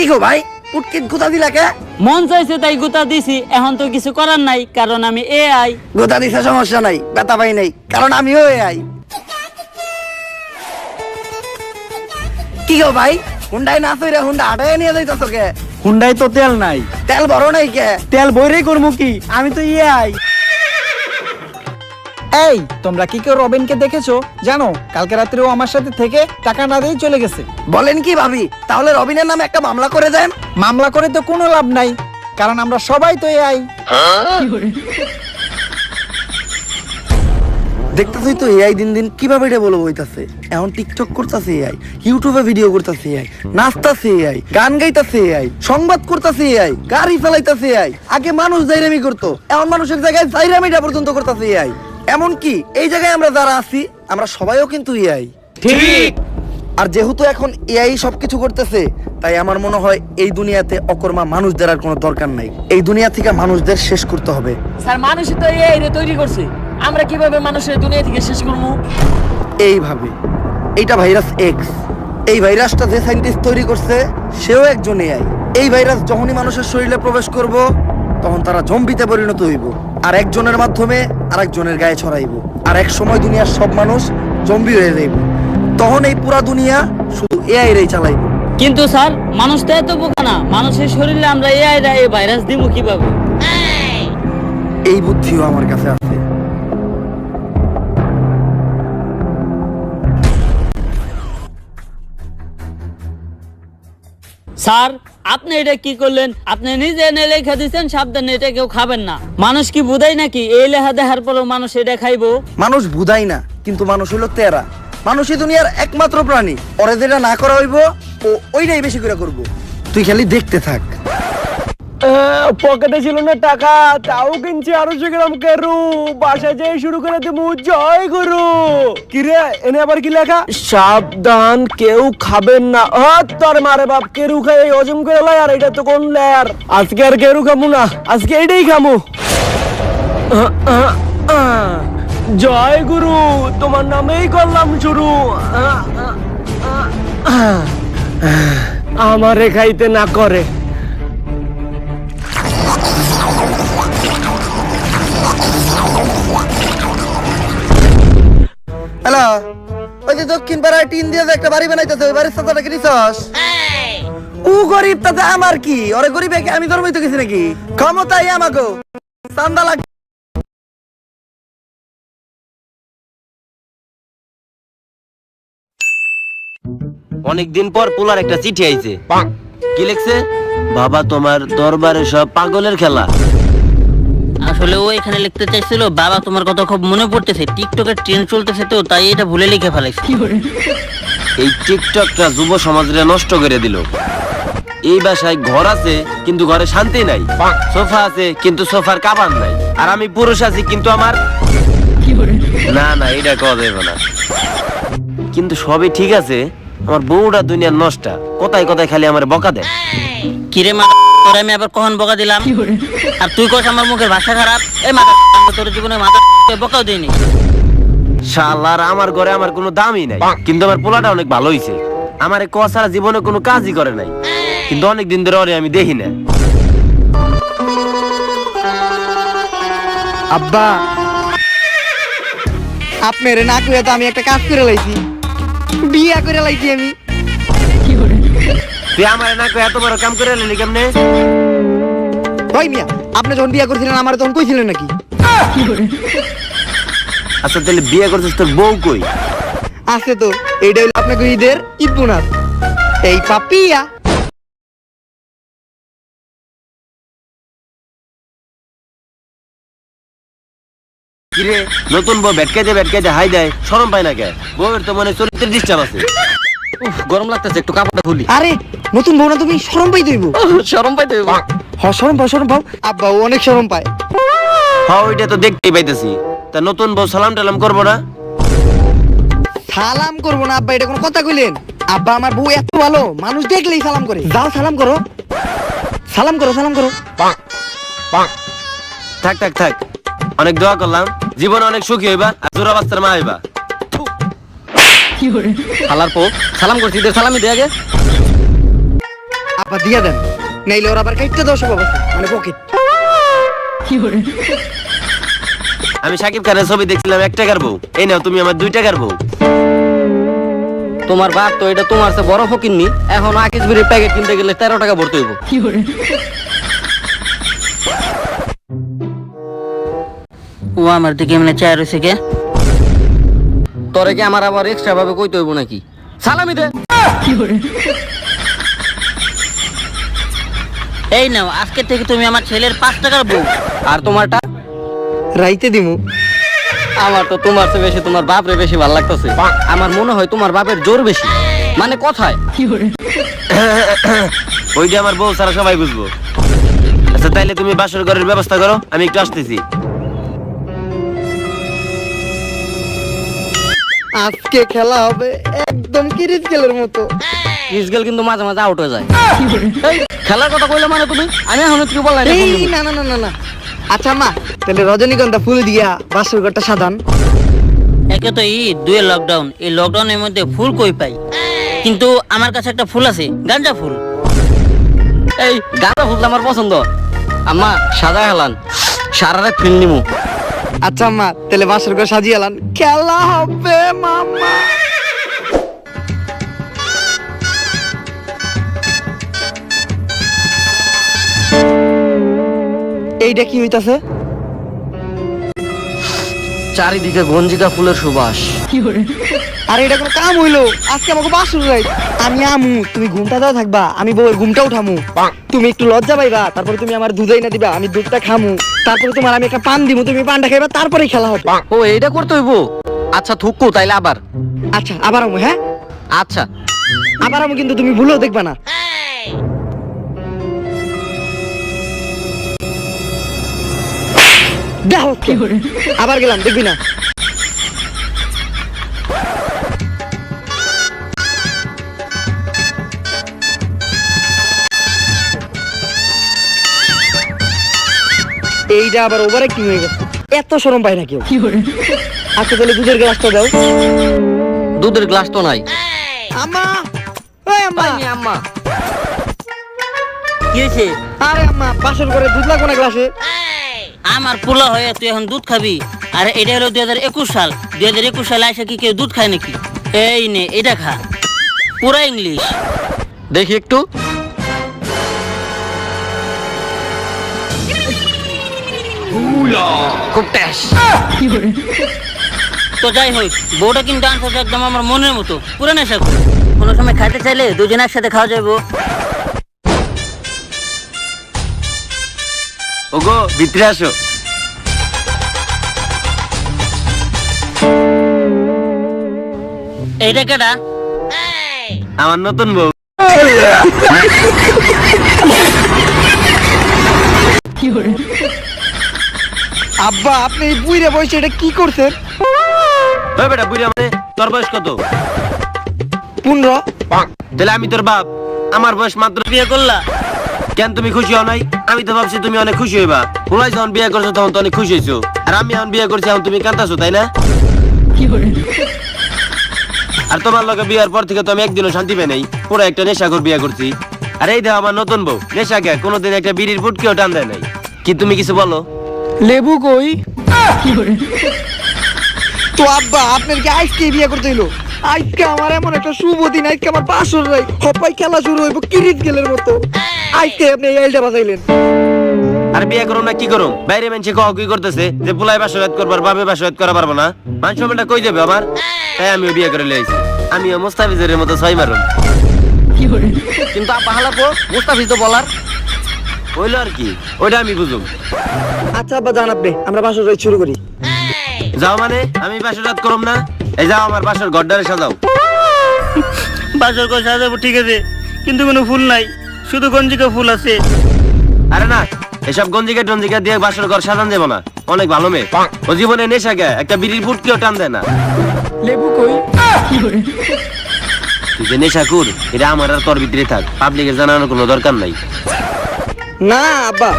কি গো ভাই? পুটকিত গুতা দিলা কে? মন চাইছে তাই গুতা দিছি এখন তো কিছু করার নাই কারণ আমি এ আই গোদা দিছে সমস্যা নাই ব্যথা পাই নাই কারণ আমিও আই কি গো ভাই? হুন্ডাই না তৈরি হুন্ডা আটাই নিয়ে তোকে হুন্ডাই তো তেল নাই। তেল বড় নাই কে? তেল বইরেই করব কি? আমি তো ইয়ে আই এই তোমরা কি কেউ রবিনকে দেখেছ? জানো কালকে রাত্রে ও আমার সাথে থেকে টাকা না দিয়ে চলে গেছে। বলেন কি ভাবি তাহলে রবিনের নামে একটা মামলা করে দেন? মামলা করে তো কোনো লাভ নাই কারণ আমরা সবাই তো আই দেখতেছই তো এআই দিন দিন কীভাবে এটা বলে বইতাছে এখন টিকটক করতেছে এআই ইউটিউবে ভিডিও করতেছে এআই নাচতাছে এআই গান গাইতাছে এআই সংবাদ করতেছে এআই গাড়ি চালাইতাছে এআই। আগে মানুষ জাইরামি করতো এখন মানুষের জায়গায় জাইরামিটা পর্যন্ত করতেছে এআই। এমন কি এই জায়গায় আমরা যারা আছি আমরা সবাইও কিন্তু এআই। ঠিক। আর যেহেতু এখন এআই সবকিছু করতেছে তাই আমার মনে হয় এই দুনিয়াতে অকর্মা মানুষদের আর কোনো দরকার নাই। এই দুনিয়া থেকে মানুষদের শেষ করতে হবে। স্যার মানুষ তো এই রে তৈরি করছে। আমরা কীভাবে মানুষের দুনিয়া থেকে শেষ করব? এইভাবে। এইটা ভাইরাস এক্স এই ভাইরাসটা যে সাইন্টিস্ট তৈরি করছে সেও একজন এআই। এই ভাইরাস যখনই মানুষের শরীরে প্রবেশ করব তখন তারা জম্বিতে পরিণত হইব। আর একজনের মাধ্যমে আর একজনের গায়ে ছড়াইব। আর এক সময় দুনিয়ার সব মানুষ জম্বি হয়ে যাইব। তখন এই পুরা দুনিয়া শুধু এআই রে চালাইব। কিন্তু স্যার মানুষ তো এত বোকা না। মানুষের শরীরে আমরা এআই আই এই ভাইরাস দিব কীভাবে? এই বুদ্ধিও আমার কাছে আছে। স্যার, আপনি এটা কি করলেন? আপনি নিজে এনে লেখা দিচ্ছেন সাবধানে এটা কেউ খাবেন না। মানুষ কি বুঝাই নাকি? এই লেখা দেখার পরেও মানুষ এটা খাইবো? মানুষ বুঝাই না, কিন্তু মানুষ হলো তেরা। মানুষই দুনিয়ার একমাত্র প্রাণী। ওরে যেটা না করা হইব, ও ওইটাই বেশি করে করব। তুই খালি দেখতে থাক। পকেটে ছিল না টাকা, তাও কিনছি আড়াইশো গ্রাম কেরু। বাসা যেয়ে শুরু করে দেবো। জয় গুরু। কিরে, এনে আবার কি লেখা? সাবধান, কেউ খাবেন না। তোর মারে বাপ, কেরু খাই হজম করে লাই, আর এটা তো কোন লেয়ার? আজকে আর কেরু খামু না, আজকে এটাই খামু। জয় গুরু, তোমার নামেই করলাম শুরু। আমারে খাইতে না করে। হ্যালো? ওই যে দক্ষিণ পাড়ায় টিন দিয়ে যে একটা বাড়ি বানাইতেছে ওই বাড়ির সাথে কি নিছস? ও গরিব তাতে আমার কি? ওরে গরিব আমি ধর্মই তো গেছি নাকি? ক্ষমতাই আমাকে চান্দা লাগ অনেকদিন পর পোলার একটা চিঠি আইছে। কি লিখছে? বাবা তোমার দরবারে সব পাগলের খেলা। আসলে ও এখানে লিখতে চাইছিল বাবা তোমার কথা খুব মনে পড়তেছে। টিকটকের ট্রেন চলতেছে তো তাই এটা ভুলে লিখে ফেলাইছে। এই টিকটকটা যুব সমাজরে নষ্ট করে দিল। এই বাসায় ঘর আছে কিন্তু ঘরে শান্তি নাই। সোফা আছে কিন্তু সোফার কাবান নাই। আর আমি পুরুষ আছি কিন্তু আমার না না এটা কওয়া যাবে না। কিন্তু সবই ঠিক আছে আমার বউটা দুনিয়ার নষ্টা। কোথায় কোথায় খালি আমার বকা দেয়? কিরে মা তোর আমি আবার কখন বকা দিলাম? আর তুই কস আমার মুখের ভাষা খারাপ? এই মাথা তোর জীবনে মাথা বকাও দিইনি। শালার আমার ঘরে আমার কোনো দামই নাই। কিন্তু আমার পোলাটা অনেক ভালো হইছে। আমার ক ছাড়া জীবনে কোনো কাজই করে নাই। কিন্তু অনেক দিন ধরে ওরে আমি দেখি না আব্বা আপনার না করে তো আমি একটা কাজ করে লাইছি। বিয়া করে লাইছি আমি। তুই আমার না কই এত বড় কাম করে এলি কেমনে? ভাই মিয়া আপনি যখন বিয়া করছিলেন আমার তখন কইছিলেন নাকি? আচ্ছা তাহলে বিয়ে করছিস তোর বউ কই? আছে তো এইটা হলো আপনাকে ঈদের ঈদ বোনাস। এই পাপিয়া। কিরে নতুন বউ ভেটকাইতে ভেটকাইতে হাই দেয় শরম পায় না কে? বউয়ের তো মনে চরিত্রের ডিস্টার্ব আছে। উফ, গরম লাগতেছে একটু কাপড়টা খুলি আরে নতুন বউ না তুমি শরম পাই দইব শরম পাইতে হ শরম পাও শরম পাও। আব্বা ও অনেক শরম পায়। হ্যাঁ ওইটা তো দেখতেই পাইতেছি। তা নতুন বউ সালাম টালাম করব না? সালাম করব না আব্বা এটা কোনো কথা কইলেন? আব্বা আমার বউ এত ভালো মানুষ দেখলেই সালাম করে। যাও সালাম করো। সালাম করো সালাম করো। থাক থাক থাক। অনেক দোয়া করলাম। জীবনে অনেক সুখী হইবা আর জোড়া বাচ্চার মা হইবা। হালার পো সালাম করছি দে সালামি দে আগে। আপা দিয়া দেন। নাইলে ওর আবার কাইটটা দেওয়া সব মানে পকেট। আমি সাকিব খানের ছবি দেখছিলাম এক টাকার বউ। এই নাও তুমি আমার দুই টাকার বউ। তোমার বাপ তো এটা তোমার সে বড় ফকিননি এখন আকিস বিড়ির প্যাকেট কিনতে গেলে তেরো টাকা ভরতে হইব। ও আমার দিকে এমনি চায় রয়েছে কে? তোরে কি আমার আবার এক্সট্রা ভাবে কইতে হইব নাকি? সালামি দে। এই নাও আজকে থেকে তুমি আমার ছেলের পাঁচ টাকার বউ। আর তোমারটা? রাইতে দিমু। আমার তো তোমার চেয়ে বেশি তোমার বাপরে বেশি ভালো লাগতেছে। আমার মনে হয় তোমার বাপের জোর বেশি। মানে কথায়। ওইটা আমার বউ সারা সবাই বুঝব। আচ্ছা তাইলে তুমি বাসর ঘরের ব্যবস্থা করো আমি একটু আসতেছি। আজকে খেলা হবে একদম কিরিচ গেলের মতো। ইসগেল কিন্তু মাঝে মাঝে আউট হয়ে যায়। এই, খেলার কথা কইলে মানে তুমি? আমি এখন কি বললাই না এই না না না না না। আচ্ছা মা তাহলে রজনীগন্ধা ফুল দিয়া বাসর ঘরটা সাজান। একে তো ঈদ দুয়ে লকডাউন এই লকডাউনের মধ্যে ফুল কই পাই? কিন্তু আমার কাছে একটা ফুল আছে গাঁজা ফুল। এই গাঁদা ফুল আমার পছন্দ। আম্মা সাদা হেলান। সারা রাত ফিল নিমু। আচ্ছা মা তাহলে বাসর ঘর সাজিয়ে এলান খেলা হবে মামা এইটা কি হইতাছে? চারিদিকে গঞ্জিকা ফুলের সুবাস। আর এটা কোনো কাম হইল। আজকে আমাকে বাসর রাই আমি আমু তুমি ঘুমটা দাও থাকবা আমি বউয়ের ঘুমটা উঠামু তুমি একটু লজ্জা পাইবা তারপরে তুমি আমার দুধই না দিবা আমি দুধটা খামু। তারপরে তোমার আমি একটা পান দিমু তুমি পানটা খাইবা তারপরে খেলা হবে। ও এইটা করতে হইব? আচ্ছা থুকু তাইলে আবার। আচ্ছা আবার আমু হ্যাঁ? আচ্ছা। আবার আমু কিন্তু তুমি ভুলেও দেখবা না। দেখো। আবার গেলাম দেখবি না। এইটা আবার ওভার কি হয়ে গেছে? এত সরম পায় না কেউ। আচ্ছা তাহলে দুধের গ্লাসটা দাও। দুধের গ্লাস তো নাই। আম্মা! ওই আম্মা! আম্মা। কি হয়েছে? আরে আম্মা বাসর করে দুধ লাগবে না গ্লাসে? আমার পোলা হয়ে তুই এখন দুধ খাবি? আর এটা হলো দুই হাজার একুশ সাল। দুই হাজার একুশ সালে এসে কি কেউ দুধ খায় নাকি? এই নে এটা খা। পুরা ইংলিশ। দেখি একটু। খুব ট্যাস। তো যাই হোক বউটা কিন্তু আনসার একদম আমার মনের মতো। পুরো নেশা করে। কোনো সময় খাইতে চাইলে দুজন একসাথে খাওয়া যাব ওগো ভিতরে আসো। এইটা কেটা আমার নতুন বউ। আব্বা আপনি এই বুইরে বসে এটা কি করছেন? ওই বেটা বুড়ি আমারে তোর বয়স কত? পনেরো। তাহলে আমি তোর বাপ। আমার বয়স মাত্র বিয়ে করলা। কেন তুমি খুশি হও নাই? আমি তো ভাবছি তুমি অনেক খুশি হইবা। পুলাই যখন বিয়ে করছ তখন তো অনেক খুশি হয়েছো আর আমি এখন বিয়ে করছি এখন তুমি কান্দাছো তাই না? আর তোমার লগে বিয়ার পর থেকে তো আমি একদিনও শান্তি পাই নাই। পুরো একটা নেশাখোর বিয়ে করছি। আর এই দেখো আমার নতুন বউ। নেশাকে কোনোদিন একটা বিড়ির ফুটকেও টান দেয় নাই। কি তুমি কিছু বলো? লেবু কই? তো আব্বা আপনার কি আজকে বিয়ে করতে হইল? আজকে আমার এমন একটা শুভ দিন আজকে আমার বাসর নাই হপাই খেলা শুরু হইব কিরিত গেলের মতো। আজকে আপনি এই আইলটা বাজাইলেন। আর বিয়ে করো না কি করো বাইরে মানুষে কহ কি করতেছে যে পুলাই বাসরাত করবার বাবে বাসরাত করা পারব না। মানুষ কই যাবে আমার তাই আমিও বিয়ে করে লিয়েছি আমিও মোস্তাফিজের মতো ছয় মারুন কিন্তু আব্বা হালা পো মুস্তাফিজ তো বলার। হইল আর কি ওইটা আমি বুঝুম। আচ্ছা আব্বা জান আপনি আমরা বাসর রাত শুরু করি। যাও মানে আমি বাসর রাত করম না। এই যাও আমার বাসার গড্ডারে সাজাও। বাসর করে সাজাবো ঠিক আছে। কিন্তু কোনো ফুল নাই শুধু গঞ্জিকা ফুল আছে। আরে না এসব গঞ্জিকা টঞ্জিকা দিয়ে বাসর ঘর সাজান যাব না। অনেক ভালো মেয়ে। ও জীবনে নেশা গে একটা বিড়ির ফুটকেও টান দেয় না। লেবু কই? তুই যে নেশা কুর এটা আমার আর তোর ভিতরে থাক। পাবলিকের জানানোর কোনো দরকার নাই। না আব্বা।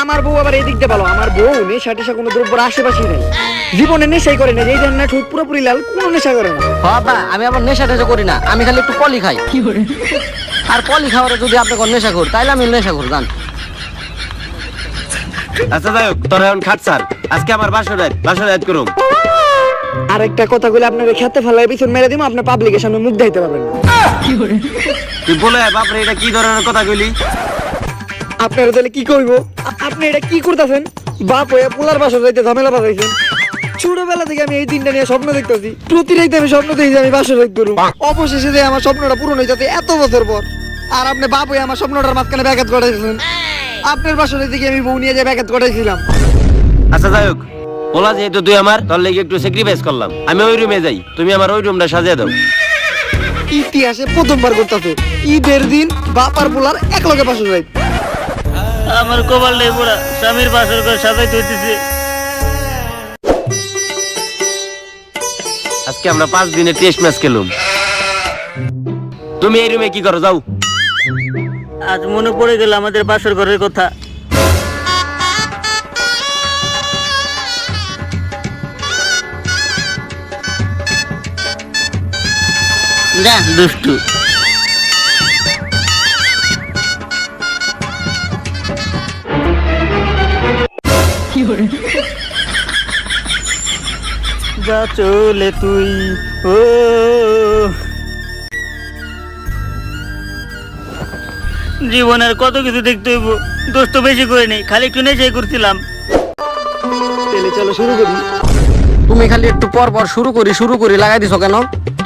আমার বউ আবার এই দিক ভালো আমার বউ নেশা টেশা কোনো দ্রব্যর আশেপাশে নাই। জীবনে নেশাই করে না এই দেন না ঠোঁট পুরোপুরি লাল কোনো নেশা করে না। বাবা আমি আবার নেশা টেশা করি না। আমি খালি একটু পলি খাই। আর পলি খাবারে যদি আপনি কোন নেশা কর তাইলে আমি নেশা কর জান। আচ্ছা যাই হোক তোর এখন খাট স্যার আজকে আমার বাসর রাত বাসর রাত করুম। আরেকটা কথা বলে আপনার খেতে ফেলার পিছন মেরে দিব আপনি পাবলিকের সামনে মুখ দেখাইতে পারবেন না। তুই বলে বাপরে এটা কি ধরনের কথা কইলি? আপনারা তাহলে কি করব আপনি এটা কি করতেছেন? বাপ হয়ে পোলার বাসা যাইতে ঝামেলা বাজাইছেন ছোটবেলা থেকে আমি এই দিনটা নিয়ে স্বপ্ন দেখতেছি। প্রতি রাইতে আমি স্বপ্ন দেখি আমি বাসা রাইত করব অবশেষে যে আমার স্বপ্নটা পূরণ হয়ে যাচ্ছে এত বছর পর। আর আপনি বাপ হয়ে আমার স্বপ্নটার মাঝখানে ব্যাঘাত ঘটাইছেন আপনার বাসা থেকে আমি বউ নিয়ে যে ব্যাঘাত ঘটাইছিলাম। আচ্ছা যাই হোক। ওলা যেহেতু তুই আমার তোর লেগে একটু স্যাক্রিফাইস করলাম। আমি ওই রুমে যাই তুমি আমার ওই রুমটা সাজিয়ে দাও। ইতিহাসে প্রথমবার করতেছে ঈদের দিন বাপ আর পোলার এক লগে বাসা যাই আমার কপাল নেই পুরা স্বামীর বাসর করে সাজাই ধরতেছে আজকে আমরা পাঁচ দিনে টেস্ট ম্যাচ খেলুম। তুমি এই রুমে কি করো? যাও। আজ মনে পড়ে গেল আমাদের বাসর ঘরের কথা। যা দুষ্টু। যা চলে তুই ও। জীবনের কত কিছু দেখতে হইব দোষ তো বেশি করে নেই খালি একটু নেশাই করছিলাম। তাহলে চলো শুরু করি। তুমি খালি একটু পর পর শুরু করি শুরু করি লাগাই দিছো কেন?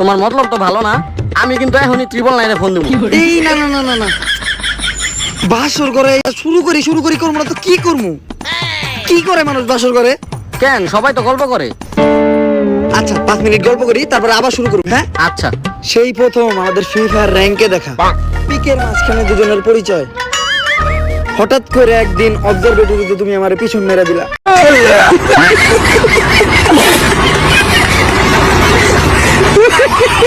তোমার মতলব তো ভালো না আমি কিন্তু এখনই ট্রিপল নাইনে ফোন দেবো। এই না না না না না। বাসর করে শুরু করি শুরু করি করব না তো কি করব? কি করে মানুষ বাসর করে কেন? সবাই তো গল্প করে। আচ্ছা পাঁচ মিনিট গল্প করি তারপর আবার শুরু করব হ্যাঁ? আচ্ছা। সেই প্রথম আমাদের ফ্রি ফায়ার র্যাঙ্কে দেখা। পিকের মাঝখানে দুজনের পরিচয়। হঠাৎ করে একদিন অবজারভেটরিতে তুমি আমার পিছন মেরে দিলা।